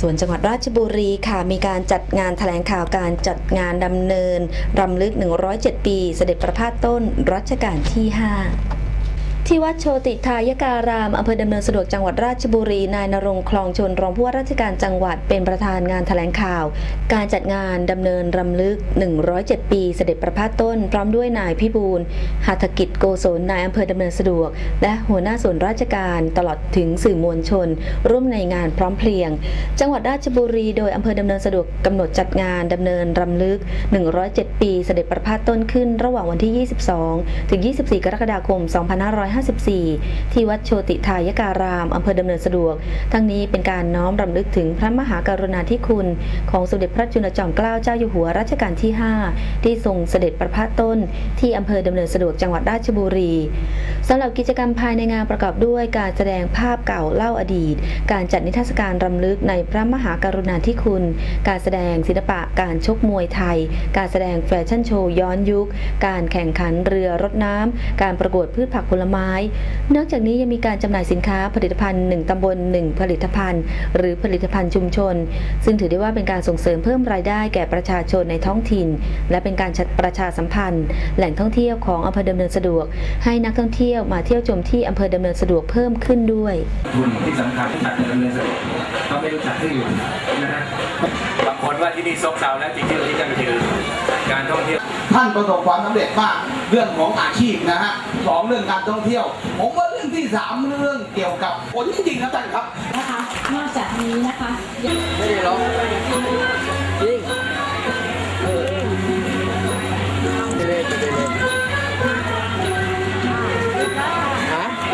ส่วนจังหวัดราชบุรีค่ะ มีการจัดงานแถลงข่าวการจัดงานดำเนินรำลึก 107 ปี เสด็จประพาสต้นรัชกาลที่ 5 ที่วัดโชติทายการามอำเภอดำเนินสะดวกจังหวัดราชบุรี นายนรงคลองชนรองผู้ว่าราชการจังหวัดเป็นประธานงานแถลงข่าว การจัดงานดำเนินรำลึก 107 ปีเสด็จประพาสต้น พร้อมด้วยนายพิบูลหัตถกิจโกศลนายอำเภอดำเนินสะดวก และหัวหน้าส่วนราชการตลอดถึงสื่อมวลชน ร่วมในงานพร้อมเพรียง จังหวัดราชบุรี โดยอำเภอดำเนินสะดวกกำหนดจัดงานดำเนินรำลึก 107 ปีเสด็จประพาสต้นขึ้น ระหว่างวันที่ 22 ถึง 24 กรกฎาคม2554 ที่วัดโชติทายการามอำเภอดำเนินสะดวก ทั้งนี้เป็นการน้อมรำลึกถึงพระมหากรุณาธิคุณ ของสมเด็จพระจุลจอมเกล้าเจ้าอยู่หัวรัชกาลที่ 5 ที่ทรงเสด็จประพาสต้น ที่อำเภอดำเนินสะดวกจังหวัดราชบุรีสำหรับกิจกรรมภายในงานประกอบด้วยการแสดงภาพเก่าเล่าอดีต การจัดนิทรรศการรำลึกในพระมหากรุณาธิคุณ การแสดงศิลปะการชกมวยไทย การแสดงแฟชั่นโชว์ย้อนยุค การแข่งขันเรือรถน้ำการประกวดพืชผักผลไม้นอกจากนี้ยังมีการจำหน่ายสินค้าผลิตภัณฑ์1ตำบล1ผลิตภัณฑ์ หรือผลิตภัณฑ์ชุมชน ซึ่งถือได้ว่าเป็นการส่งเสริมเพิ่มรายได้แก่ประชาชนในท้องถิ่น และเป็นการประชาสัมพันธ์ แหล่งท่องเที่ยวของอำเภอดำเนินสะดวก ให้นักท่องเที่ยวมาเที่ยวชมที่อำเภอดำเนินสะดวกเพิ่มขึ้นด้วยทุนที่สำคัญที่ตัดดำเนินสะดวกเขาไม่รู้จักที่อื่นะฮะบางคนว่าที่นี่ซบเซาแล้วจริงๆที่นั่นคือ ท่องเที่ยวท่านประสบความสำเร็จมากเรื่องของอาชีพนะฮะสองเรื่องการท่องเที่ยว ผมว่าเรื่องที่สามเรื่องเกี่ยวกับผลจริงๆนะท่านครับนะคะนอกจากนี้นะคะ